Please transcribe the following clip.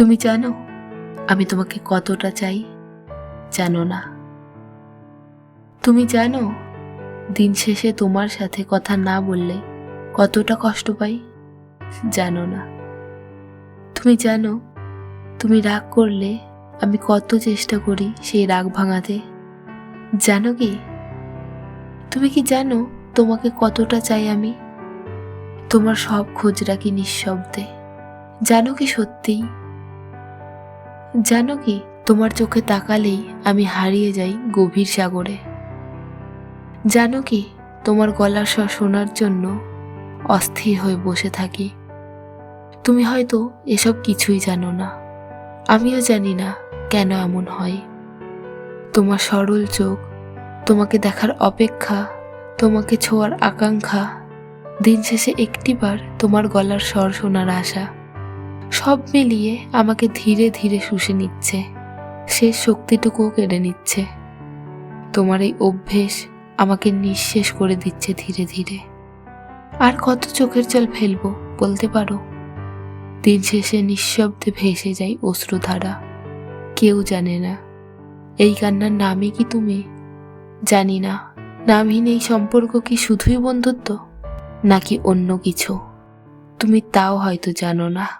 তুমি জানো, আমি তোমাকে কতটা চাই? জানো না। তুমি জানো, দিন শেষে তোমার সাথে কথা না বললে কতটা কষ্ট পাই? জানো না। তুমি জানো, তুমি রাগ করলে আমি কত চেষ্টা করি সেই রাগ ভাঙাতে। জানো কি? তুমি কি জানো তোমাকে কতটা চাই আমি? তোমার সব খোঁজ রাখি নিঃশব্দে। জানো কি সত্যিই? জানো কি, তোমার চোখে তাকালেই আমি হারিয়ে যাই গভীর সাগরে। জানো কি, তোমার গলার স্বর শোনার জন্য অস্থির হয়ে বসে থাকি। তুমি হয়তো এসব কিছুই জানো না। আমিও জানি না কেন এমন হয়। তোমার সরল চোখ, তোমাকে দেখার অপেক্ষা, তোমাকে ছোঁয়ার আকাঙ্ক্ষা, দিন শেষে একটিবার তোমার গলার স্বর শোনার আশা। সব মিলিয়ে আমাকে ধীরে ধীরে শুষে নিচ্ছে। শেষ শক্তিটুকুও কেড়ে নিচ্ছে। তোমার এই অভ্যেস আমাকে নিঃশেষ করে দিচ্ছে ধীরে ধীরে। আর কত চোখের জল ফেলব, বলতে পারো? দিন শেষে নিঃশব্দে ভেসে যাই অশ্রুধারা। কেউ জানে না। এই কান্নার নামে কি তুমি? জানি না। নামহীন এই সম্পর্ক কি শুধুই বন্ধুত্ব? নাকি অন্য কিছু? তুমি তাও হয়তো জানো না।